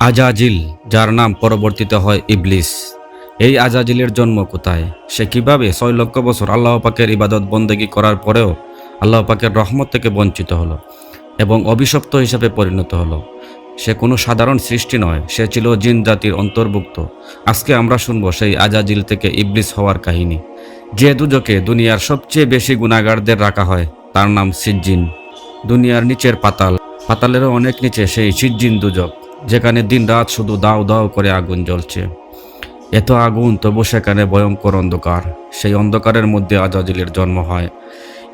আজাজিল, যার নাম পরবর্তীতে হয় ইবলিস। এই আজাজিলের জন্ম কোথায়? সে কীভাবে ছয় লক্ষ বছর আল্লাহ পাকের ইবাদত বন্দেগি করার পরেও আল্লাহ পাকের রহমত থেকে বঞ্চিত হলো এবং অভিশপ্ত হিসাবে পরিণত হলো। সে কোনো সাধারণ সৃষ্টি নয়, সে ছিল জিন জাতির অন্তর্ভুক্ত। আজকে আমরা শুনব সেই আজাজিল থেকে ইবলিস হওয়ার কাহিনী। যে দুজকে দুনিয়ার সবচেয়ে বেশি গুণাগারদের রাখা হয়, তার নাম সিজ্জিন। দুনিয়ার নিচের পাতাল, পাতালেরও অনেক নিচে সেই সিজ্জিন দুজক। যেখানে দিনরাত শুধু দাও দাও করে আগুন জ্বলছে। এত আগুন, তবু সেখানে ভয়ঙ্কর অন্ধকার। সেই অন্ধকারের মধ্যে আজাজিলের জন্ম হয়।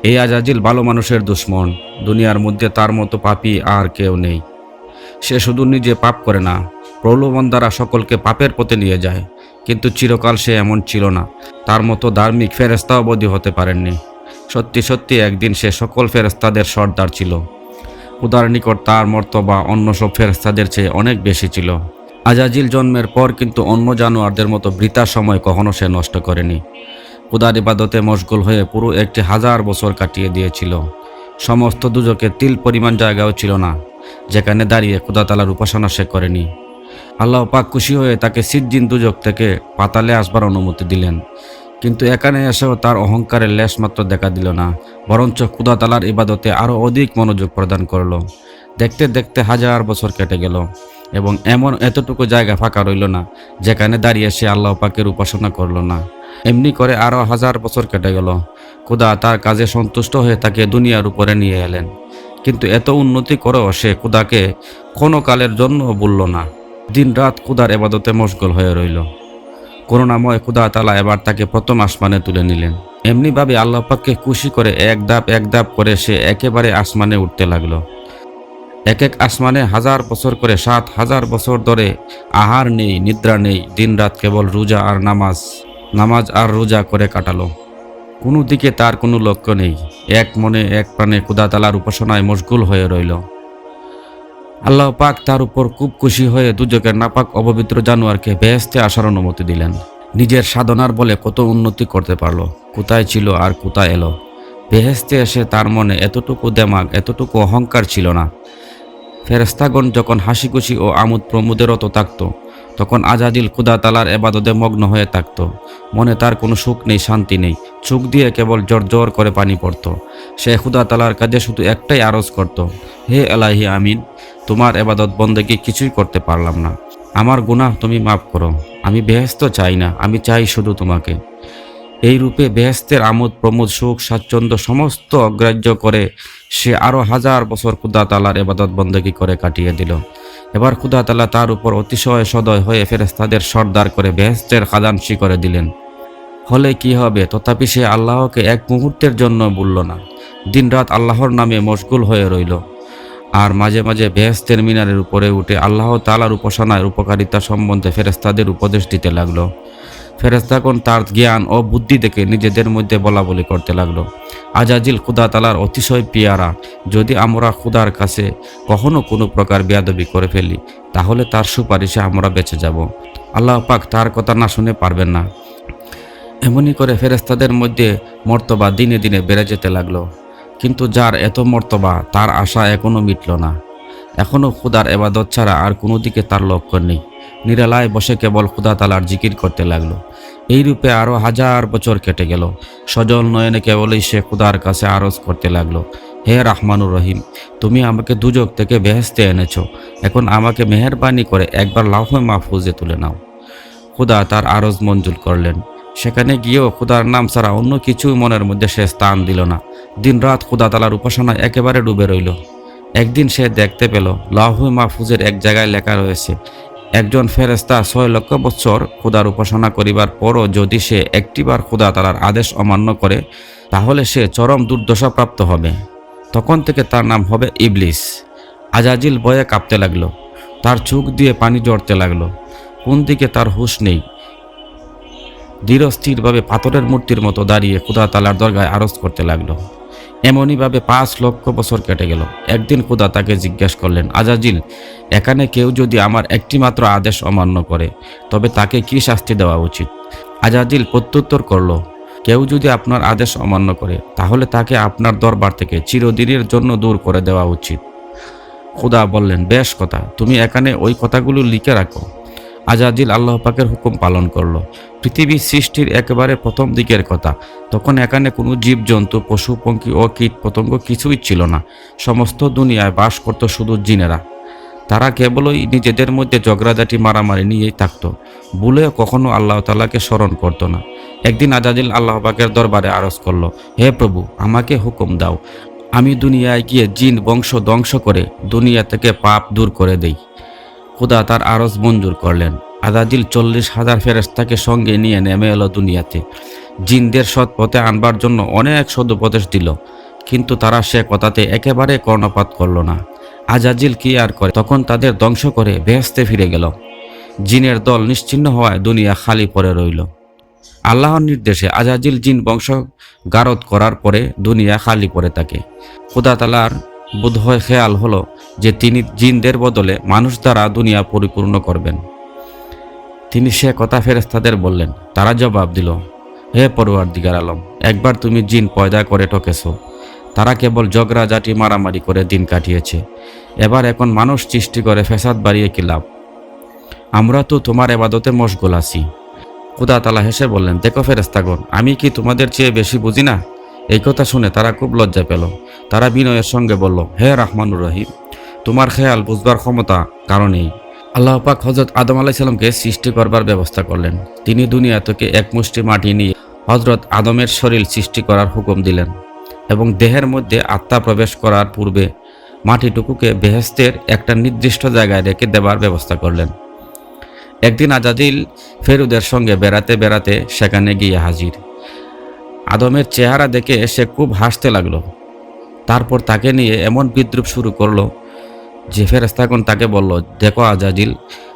এই আজাজিল ভালো মানুষের দুশ্মন। দুনিয়ার মধ্যে তার মতো পাপি আর কেউ নেই। সে শুধু নিজে পাপ করে না, প্রলোভন দ্বারা সকলকে পাপের পথে নিয়ে যায়। কিন্তু চিরকাল সে এমন ছিল না। তার মতো ধার্মিক ফেরেস্তা অবধি হতে পারেননি। সত্যি সত্যি একদিন সে সকল ফেরেস্তাদের সর্দার ছিল। উদার নিকট তার মর্তবা অন্য সব ফেরেস্তাদের চেয়ে অনেক বেশি ছিল। আজাজিল জন্মের পর কিন্তু অন্য জানোয়ারদের মতো বৃথা সময় কখনো সে নষ্ট করেনি। খুদার ইবাদতে মশগুল হয়ে পুরো একটি হাজার বছর কাটিয়ে দিয়েছিল। সমস্ত দুজকে তিল পরিমাণ জায়গাও ছিল না, যেখানে দাঁড়িয়ে খুদাতালার উপাসনা সে করেনি। আল্লাহ পাক খুশি হয়ে তাকে সিজ্জিন দুজক থেকে পাতালে আসবার অনুমতি দিলেন। কিন্তু এখানে এসেও তার অহংকারের লেশ মাত্র দেখা দিল না, বরঞ্চ তালার ইবাদতে আরও অধিক মনোযোগ প্রদান করল। দেখতে দেখতে হাজার বছর কেটে গেল, এবং এমন এতটুকু জায়গা ফাঁকা রইল না, যেখানে দাঁড়িয়ে সে আল্লাহ পাকের উপাসনা করল না। এমনি করে আরও হাজার বছর কেটে গেল। খুদা তার কাজে সন্তুষ্ট হয়ে তাকে দুনিয়ার উপরে নিয়ে এলেন, কিন্তু এত উন্নতি করেও সে খুদাকে কোনো কালের জন্য বলল না। দিন রাত খুদার এবাদতে মশগুল হয়ে রইল। করুণাময় খুদা তালা এবার তাকে প্রথম আসমানে তুলে নিলেন। এমনিভাবে আল্লাহ পাককে খুশি করে এক ধাপ এক ধাপ করে সে একেবারে আসমানে উঠতে লাগল। এক এক আসমানে হাজার বছর করে সাত হাজার বছর ধরে আহার নেই, নিদ্রা নেই, দিনরাত কেবল রোজা আর নামাজ নামাজ আর রোজা করে কাটালো। কোনো দিকে তার কোনো লক্ষ্য নেই। এক মনে, এক প্রাণে খুদা তালার উপাসনায় মশগুল হয়ে রইল। আল্লাহ পাক তার উপর খুব খুশি হয়ে দুজকের নাপাক অপবিত্র জানোয়ারকে বেহেস্তে আসার অনুমতি দিলেন। নিজের সাধনার বলে কত উন্নতি করতে পারল, কোথায় ছিল আর কোথায় এলো। বেহেস্তে এসে তার মনে এতটুকু দেমাগ, এতটুকু অহংকার ছিল না। ফেরেস্তাগণ যখন হাসি খুশি ও আমোদ প্রমোদের রত থাকত, তখন আজাদিল খুদা তালার এবাদতে মগ্ন হয়ে থাকত। মনে তার কোনো সুখ নেই, শান্তি নেই। চোখ দিয়ে কেবল জোর জোর করে পানি পড়ত। সে খুদা তালার কাজে শুধু একটাই আরজ করত, হে এলাহি, আমিন, তোমার এবাদত বন্দেকে কিছুই করতে পারলাম না। আমার গুনাহ তুমি মাফ করো, আমি বেহেস্ত চাই না, আমি চাই শুধু তোমাকে। এই রূপে বেহেস্তের আমোদ, প্রমোদ, সুখ, স্বাচ্ছন্দ্য সমস্ত অগ্রাহ্য করে সে আরও হাজার বছর খুদা তালার এবাদত বন্দেগি করে কাটিয়ে দিল। এবার খুদা তালা তার উপর অতিশয় সদয় হয়ে ফেরেস্তাদের সর্দার করে বেহেস্তের খাদানসি করে দিলেন। হলে কি হবে? তথাপি সে আল্লাহকে এক মুহূর্তের জন্য বলল না। দিনরাত আল্লাহর নামে মশগুল হয়ে রইল। আর মাঝে মাঝে বেহেস্তের মিনারের উপরে উঠে আল্লাহ তালার উপাসনার উপকারিতা সম্বন্ধে ফেরেস্তাদের উপদেশ দিতে লাগল। ফেরেস্তাগণ তার জ্ঞান ও বুদ্ধি দেখে নিজেদের মধ্যে বলা বলি করতে লাগল। আজাজিল খুদা তালার অতিশয় পিয়ারা। যদি আমরা খুদার কাছে কখনো কোনো প্রকার বেয়াদবি করে ফেলি, তাহলে তার সুপারিশে আমরা বেঁচে যাব। আল্লাহ পাক তার কথা না শুনে পারবেন না। এমনই করে ফেরেস্তাদের মধ্যে মর্তবা দিনে দিনে বেড়ে যেতে লাগল। কিন্তু যার এত মর্তবা, তার আশা এখনও মিটল না। এখনও খুদার এবাদত ছাড়া আর কোনো দিকে তার লক্ষ্য নেই। নিরালায় বসে কেবল খুদা তালার জিকির করতে লাগল। এই রূপে আরও হাজার বছর কেটে গেল। সজল নয়নে কেবলই সে খুদার কাছে আরজ করতে লাগল। হে রাহমানুর রহিম, তুমি আমাকে দুজক থেকে বেহেস্তে এনেছো। এখন আমাকে মেহরবানি করে একবার লাউহে মাহফুজে তুলে নাও। খুদা তার আরজ মঞ্জুর করলেন। সেখানে গিয়েও খুদার নাম ছাড়া অন্য কিছু মনের মধ্যে সে স্থান দিল না। দিনরাত খুদা তালার উপাসনায় একেবারে ডুবে রইল। একদিন সে দেখতে পেল লাহু মাহফুজের এক জায়গায় লেখা রয়েছে, একজন ফেরেস্তা ছয় লক্ষ বছর খুদার উপাসনা করিবার পরও যদি সে একটিবার খুদা তালার আদেশ অমান্য করে, তাহলে সে চরম দুর্দশা প্রাপ্ত হবে। তখন থেকে তার নাম হবে ইবলিস। আজাজিল বয়ে কাঁপতে লাগল, তার চোখ দিয়ে পানি জড়তে লাগল। কোন দিকে তার হুঁশ নেই ধীরস্থিরভাবে পাথরের মূর্তির মতো দাঁড়িয়ে খুদা তালার দরগায় আরজ করতে লাগল। এমনইভাবে পাঁচ লক্ষ বছর কেটে গেল। একদিন খুদা তাকে জিজ্ঞেস করলেন, আজাজিল, এখানে কেউ যদি আমার একটিমাত্র আদেশ অমান্য করে, তবে তাকে কি শাস্তি দেওয়া উচিত? আজাজিল প্রত্যুত্তর করল, কেউ যদি আপনার আদেশ অমান্য করে, তাহলে তাকে আপনার দরবার থেকে চিরদিনের জন্য দূর করে দেওয়া উচিত। খুদা বললেন, বেশ কথা, তুমি এখানে ওই কথাগুলো লিখে রাখো। আজাজিল আল্লাহ পাকের হুকুম পালন করল। পৃথিবীর সৃষ্টির একেবারে প্রথম দিকের কথা। তখন এখানে কোনো জীবজন্তু, পশু পঙ্খী ও কীট পতঙ্গ কিছুই ছিল না। সমস্ত দুনিয়ায় বাস করত শুধু জিনেরা। তারা কেবলই নিজেদের মধ্যে ঝগড়াঝাটি, মারামারি নিয়েই থাকত। ভুলেও কখনো আল্লাহ তালাকে স্মরণ করতো না। একদিন আজাজিল আল্লাহ পাকের দরবারে আরজ করল, হে প্রভু, আমাকে হুকুম দাও। আমি দুনিয়ায় গিয়ে জিন বংশ ধ্বংস করে দুনিয়া থেকে পাপ দূর করে দেই। খুদা তার আরজ মঞ্জুর করলেন। আজাজিল চল্লিশ হাজার ফেরেস্তাকে সঙ্গে নিয়ে নেমে এলো দুনিয়াতে। জিনদের সৎ পথে আনবার জন্য অনেক সদুপদেশ দিল, কিন্তু তারা সে কথাতে একেবারে কর্ণপাত করল না। আজাজিল কি আর করে? তখন তাদের ধ্বংস করে বেহেস্তে ফিরে গেল। জিনের দল নিশ্চিন্ন হওয়ায় দুনিয়া খালি পড়ে রইল। আল্লাহর নির্দেশে আজাজিল জিন বংশ গারদ করার পরে দুনিয়া খালি পড়ে থাকে। খুদা তালার বোধহয় খেয়াল হলো যে তিনি জিনদের বদলে মানুষ দ্বারা দুনিয়া পরিপূর্ণ করবেন। তিনি সে কথা ফেরেস্তাদের বললেন, তারা জবাব দিল, হে পড়ুয়ার দিগার আলম, একবার তুমি জিন পয়দা করে ঠকেছো। তারা কেবল জগরা জাটি মারামারি করে দিন কাটিয়েছে। এবার এখন মানুষ সৃষ্টি করে ফেসাদ বাড়িয়ে কি লাভ? আমরা তো তোমার এবাদতে মশগুল আছি। খুদা তালা হেসে বললেন, দেখো ফেরেস্তাগণ আমি কি তোমাদের চেয়ে বেশি বুঝি না? এই কথা শুনে তারা খুব লজ্জা পেল। তারা বিনয়ের সঙ্গে বলল, হে রহমানুর রহিম, তোমার খেয়াল বুঝবার ক্ষমতা কারণেই? আল্লাহ পাক হজরত আদম আলাইসাল্লামকে সৃষ্টি করবার ব্যবস্থা করলেন। তিনি দুনিয়া থেকে এক মুষ্টি মাটি নিয়ে হজরত আদমের শরীর সৃষ্টি করার হুকুম দিলেন এবং দেহের মধ্যে আত্মা প্রবেশ করার পূর্বে মাটিটুকুকে বেহেস্তের একটা নির্দিষ্ট জায়গায় রেখে দেবার ব্যবস্থা করলেন। একদিন আজাদিল ফেরুদের সঙ্গে বেড়াতে বেড়াতে সেখানে গিয়ে হাজির। আদমের চেহারা দেখে সে খুব হাসতে লাগল। তারপর তাকে নিয়ে এমন বিদ্রুপ শুরু করল যে ফেরেস্তাগণ তাকে বলল, দেখো আজাজিল,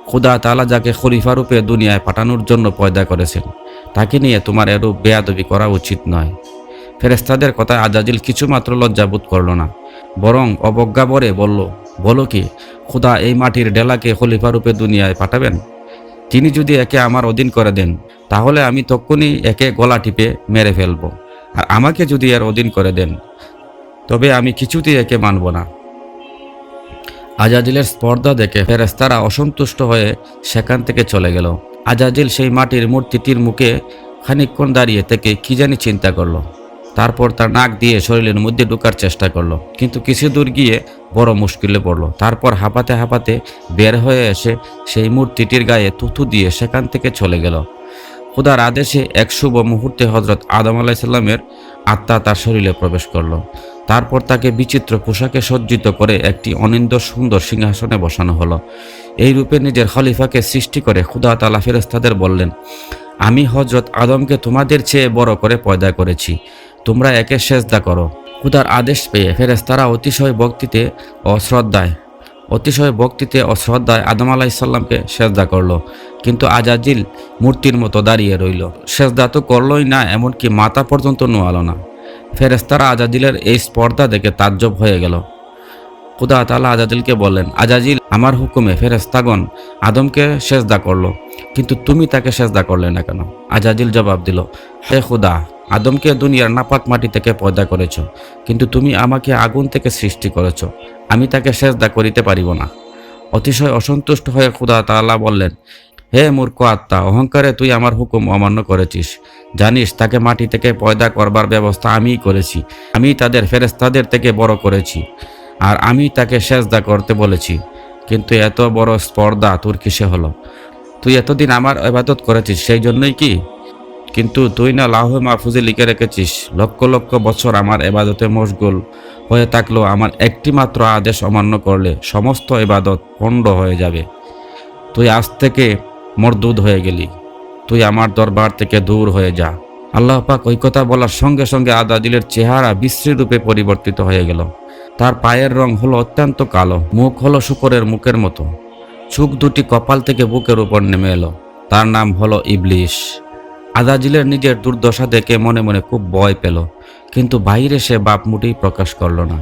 খুদা তালা যাকে খলিফা রূপে দুনিয়ায় পাঠানোর জন্য পয়দা করেছেন, তাকে নিয়ে তোমার এরূপ বেয়াদবি করা উচিত নয়। ফেরেস্তাদের কথায় আজাজিল কিছুমাত্র লজ্জাবোধ করল না, বরং অবজ্ঞা বরে বলল, বলো কি, খুদা এই মাটির ডেলাকে খলিফা রূপে দুনিয়ায় পাঠাবেন? তিনি যদি একে আমার অধীন করে দেন, তাহলে আমি তখনই একে গলা টিপে মেরে ফেলব, আর আমাকে যদি এর অধীন করে দেন তবে আমি কিছুতেই একে মানব না। আজাজিলের স্পর্ধা দেখে ফেরেস্তারা অসন্তুষ্ট হয়ে সেখান থেকে চলে গেল। আজাজিল সেই মাটির মূর্তিটির মুখে খানিকক্ষণ দাঁড়িয়ে থেকে কি জানি চিন্তা করল। তারপর তার নাক দিয়ে শরীরের মধ্যে ঢোকার চেষ্টা করল, কিন্তু কিছু দূর গিয়ে বড় মুশকিলে পড়ল। তারপর হাঁপাতে হাঁপাতে বের হয়ে এসে সেই মূর্তিটির গায়ে থুথু দিয়ে সেখান থেকে চলে গেল। খুদার আদেশে এক শুভ মুহূর্তে হজরত আদম আলাইসাল্লামের আত্মা তার শরীরে প্রবেশ করল। তারপর তাকে বিচিত্র পোশাকে সজ্জিত করে একটি অনিন্দ সুন্দর সিংহাসনে বসানো হলো। এই রূপে নিজের খলিফাকে সৃষ্টি করে খুদা তালা ফেরেস্তাদের বললেন, আমি হজরত আদমকে তোমাদের চেয়ে বড় করে পয়দা করেছি। তোমরা একে সেজদা করো। খুদার আদেশ পেয়ে ফেরেস্তারা অতিশয় ভক্তিতে অশ্রদ্ধায় অতিশয় ভক্তিতে অশ্রদ্ধায় শ্রদ্ধায় আদম আলাইসাল্লামকে সেজদা করল। কিন্তু আজাজিল মূর্তির মতো দাঁড়িয়ে রইল। সেজদা তো করলই না, এমনকি মাথা পর্যন্ত নোয়ালো না। ফেরেস্তারা আজাজিলের এই স্পর্ধা দেখে তাজ্জব হয়ে গেল। খুদা তালা আজাজিলকে বললেন, আজাজিল, আমার হুকুমে ফেরেস্তাগণ আদমকে সেজদা করল, কিন্তু তুমি তাকে সেজদা করলে না কেন? আজাজিল জবাব দিল, হে খুদা, আদমকে দুনিয়ার নাপাক মাটি থেকে পয়দা করেছ, কিন্তু তুমি আমাকে আগুন থেকে সৃষ্টি করেছ, আমি তাকে সেজদা করিতে পারিব না। অতিশয় অসন্তুষ্ট হয়ে খুদা তাআলা বললেন, হে মূর্খ আত্মা, অহংকারে তুই আমার হুকুম অমান্য করেছিস জানিস, তাকে মাটি থেকে পয়দা করবার ব্যবস্থা আমিই করেছি। আমি তাদের ফেরেস্তাদের থেকে বড় করেছি আর আমি তাকে সেজদা করতে বলেছি। কিন্তু এত বড় স্পর্ধা তোর কিসে হলো? তুই এতদিন আমার ইবাদত করেছিস, সেই জন্যই কি? কিন্তু তুই না লাহ মাহফুজে লিখে রেখেছিস, লক্ষ লক্ষ বছর আমার এবাদতে মশগুল হয়ে থাকলেও আমার একটি মাত্র আদেশ অমান্য করলে সমস্ত এবাদত পণ্ড হয়ে যাবে। তুই আজ থেকে মরদুদ হয়ে গেলি। তুই আমার দরবার থেকে দূর হয়ে যা। আল্লাহ পাক ওই কথা বলার সঙ্গে সঙ্গে আদাদিলের চেহারা বিশ্রী রূপে পরিবর্তিত হয়ে গেল। তার পায়ের রং হলো অত্যন্ত কালো, মুখ হলো শুকরের মুখের মতো। চোখ দুটি কপাল থেকে বুকের উপর নেমে এলো। তার নাম হলো ইবলিশ। আদাজিলের নিজের দুর্দশা দেখে মনে মনে খুব ভয় পেল, কিন্তু বাইরে সে বাপ মুটেই প্রকাশ করল না।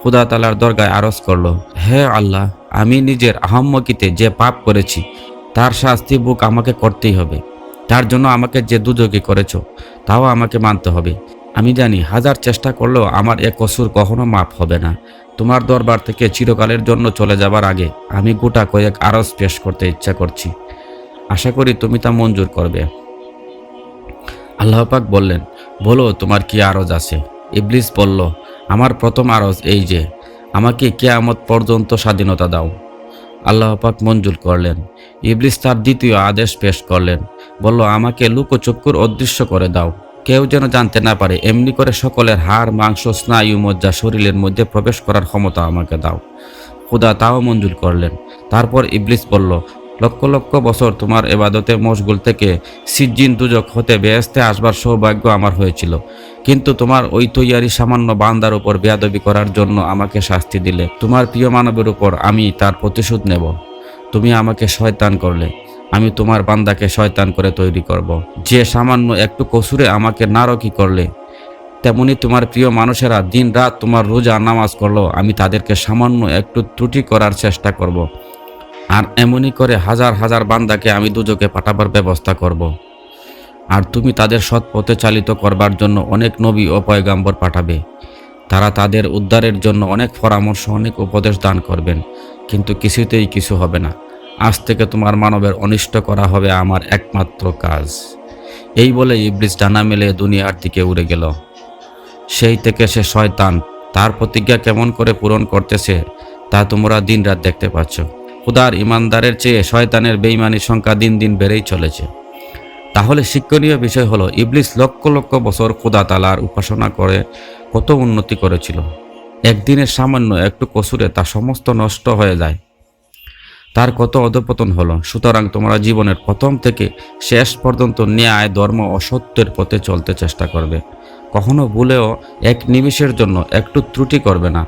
খুদা তালার দরগায় আরজ করল, হে আল্লাহ, আমি নিজের আহম্মকিতে যে পাপ করেছি, তার শাস্তি বুক আমাকে করতেই হবে। তার জন্য আমাকে যে দুযোগী করেছ, তাও আমাকে মানতে হবে। আমি জানি হাজার চেষ্টা করলেও আমার এ কসুর কখনো মাপ হবে না। তোমার দরবার থেকে চিরকালের জন্য চলে যাবার আগে আমি গোটা কয়েক আরজ পেশ করতে ইচ্ছা করছি। আশা করি তুমি তা মঞ্জুর করবে। আল্লাহ পাক বললেন, বলো তোমার কি আরজ আছে? ইবলিস বলল, আমার প্রথম আরজ এই যে, আমাকে কেয়ামত পর্যন্ত স্বাধীনতা দাও। আল্লাহ পাক মঞ্জুর করলেন। ইবলিস তার দ্বিতীয় আদেশ পেশ করলেন। বলল, আমাকে লুকোচক্ষুর অদৃশ্য করে দাও। কেউ যেন জানতে না পারে, এমনি করে সকলের হাড়, মাংস, স্নায়ু, মজ্জা, শরীরের মধ্যে প্রবেশ করার ক্ষমতা আমাকে দাও। খুদা তাও মঞ্জুর করলেন। তারপর ইবলিস বলল, লক্ষ লক্ষ বছর তোমার এবাদতে মশগুল থেকে সিজ্জিন দুজক হতে বেহেস্তে আসবার সৌভাগ্য আমার হয়েছিল। কিন্তু তোমার ওই তৈয়ারি সামান্য বান্দার উপর বেয়াদবি করার জন্য আমাকে শাস্তি দিলে। তোমার প্রিয় মানবের উপর আমি তার প্রতিশোধ নেব। তুমি আমাকে শয়তান করলে। আমি তোমার বান্দাকে শয়তান করে তৈরি করব। যে সামান্য একটু কসুরে আমাকে নারকি করলে, তেমনি তোমার প্রিয় মানুষেরা দিন রাত তোমার রোজা নামাজ করল, আমি তাদেরকে সামান্য একটু ত্রুটি করার চেষ্টা করব। আর এমনই করে হাজার হাজার বান্দাকে আমি দুজকে পাঠাবার ব্যবস্থা করব। আর তুমি তাদের সৎ পথে চালিত করবার জন্য অনেক নবী ও পয়গাম্বর পাঠাবে তারা তাদের উদ্ধারের জন্য অনেক পরামর্শ, অনেক উপদেশ দান করবেন, কিন্তু কিছুতেই কিছু হবে না আজ থেকে তোমার মানবের অনিষ্ট করা হবে আমার একমাত্র কাজ। এই বলে ইবলিস ডানা মেলে দুনিয়ার দিকে উড়ে গেল। সেই থেকে সে শয়তান, তার প্রতিজ্ঞা কেমন করে পূরণ করতেছে, তা তোমরা দিনরাত দেখতে পাচ্ছ। খুদার ইমানদারের চেয়ে শয়তানের বেইমানির সংখ্যা দিন দিন বেড়েই চলেছে। তাহলে শিক্ষণীয় বিষয় হলো, ইবলিস লক্ষ লক্ষ বছর খুদা তালার উপাসনা করে কত উন্নতি করেছিল। একদিনের সামান্য একটু কসুরে তা সমস্ত নষ্ট হয়ে যায়। তার কত অধপতন হলো? সুতরাং তোমরা জীবনের প্রথম থেকে শেষ পর্যন্ত ন্যায়, ধর্ম অসত্যের পথে চলতে চেষ্টা করবে। কখনো ভুলেও এক নিমিষের জন্য একটু ত্রুটি করবে না।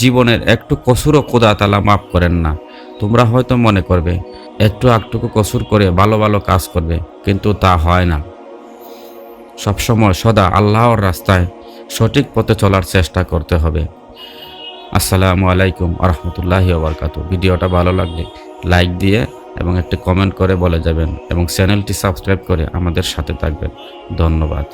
জীবনের একটু কসুরও কোদা তালা মাফ করেন না। তোমরা হয়তো মনে করবে, একটু একটুকু কসুর করে ভালো ভালো কাজ করবে, কিন্তু তা হয় না। সবসময় সদা আল্লাহর রাস্তায় সঠিক পথে চলার চেষ্টা করতে হবে। আসসালামু আলাইকুম আরহামতুল্লাহি ওবরকাত ভিডিওটা ভালো লাগলে লাইক দিয়ে এবং একটি কমেন্ট করে বলে যাবেন এবং চ্যানেলটি সাবস্ক্রাইব করে আমাদের সাথে থাকবেন। ধন্যবাদ।